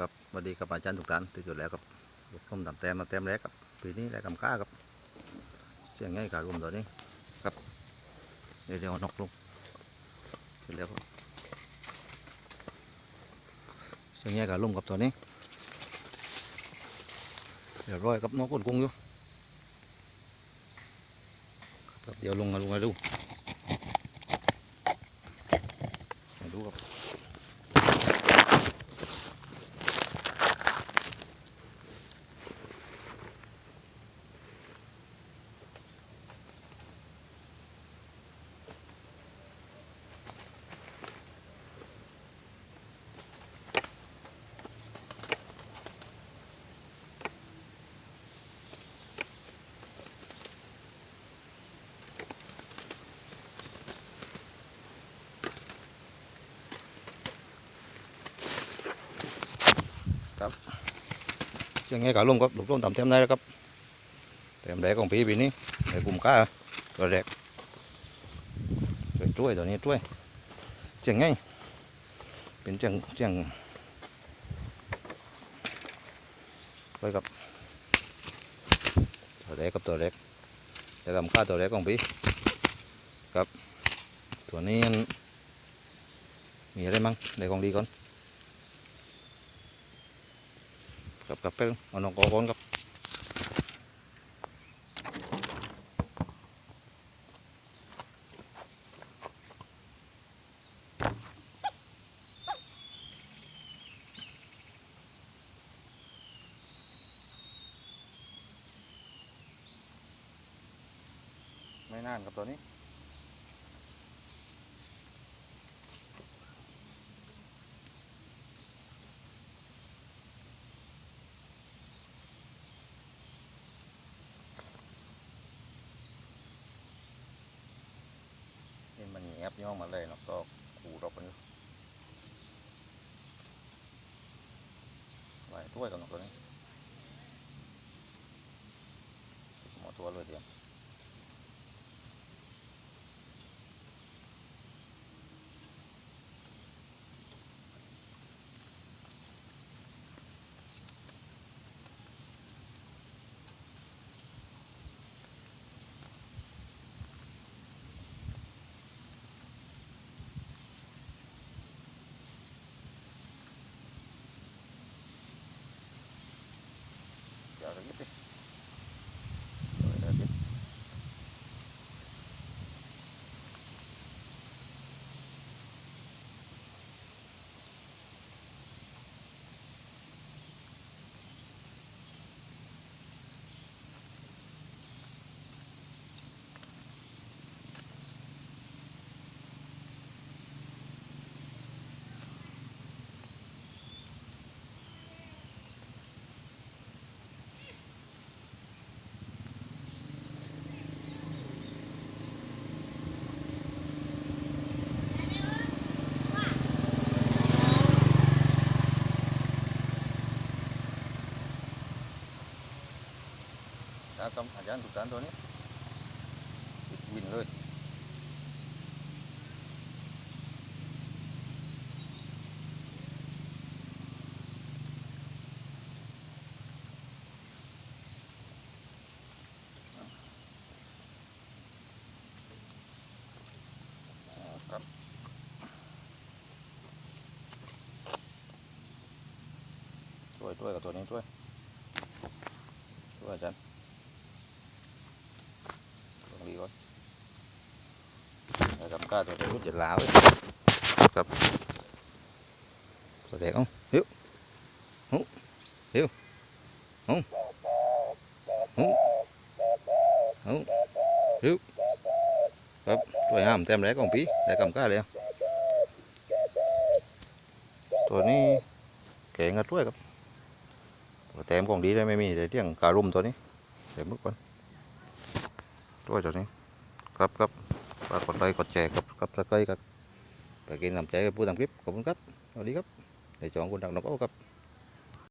ครับสวัสดีครับอาจารย์ทุกท่านที่สุดแล้วครับผมทำแต้มมาแต้มแรกครับปีนี้ได้กำค่าครับเสียงง่ายกับรุมตัวนี้ครับเดี๋ยวเดี๋ยวนกลงเสร็จแล้วครับเสียงง่ายกับลุ่มกับตัวนี้เดี๋ยวร้อยกับนกคนกุ้งอยู่ครับเดี๋ยวลงมาลงมาดูมาดูครับ ยังไงก็ลงครับลูกต้นต่ำเต็มได้แล้วครับเต็มได้ของปีปีนี้ในกลุ่มก้าตัวแรกช่วยตัวนี้ช่วยเจียงไงเป็นเจียงเจียงไปกับตัวเล็กกับตัวเล็กจะทำค่าตัวเล็กของพี่ครับ ตัวนี้มีอะไรมั้งในของดีก่อน กับกับเพิ่งเอน้องกอก้อนกับไม่นานครับตัวนี้ ถ้วยกันเนาะตัวนี้หมดตัวเลยเดียว แล้วต้องอาจารย์ถูกการตัวนี้ติดวินเลยเอาครับช่วยช่วยกับตัวนี้ช่วยช่วยอาจารย์ ตรงนี้ก่อนแล้วทำก้าตัวเดียวจะลาวครับตัวเด็กเอ้าเฮ้ยเฮ้ยเฮ้ยเฮ้ยเฮ้ย ด้วยตัวนี้เก่งกันด้วยครับไม่มีแต่เที่ยงกานี้เดี๋ยวมึกก่อนด้วยตัวนี้ครับครับฝากกดไลค์กดแชร์กับกับสไครต์ครับไปกินน้ำใจกับผู้ทำคลิปขอบคุณครับสวัสดีครับในจองคุณดักนกโอ้ครับ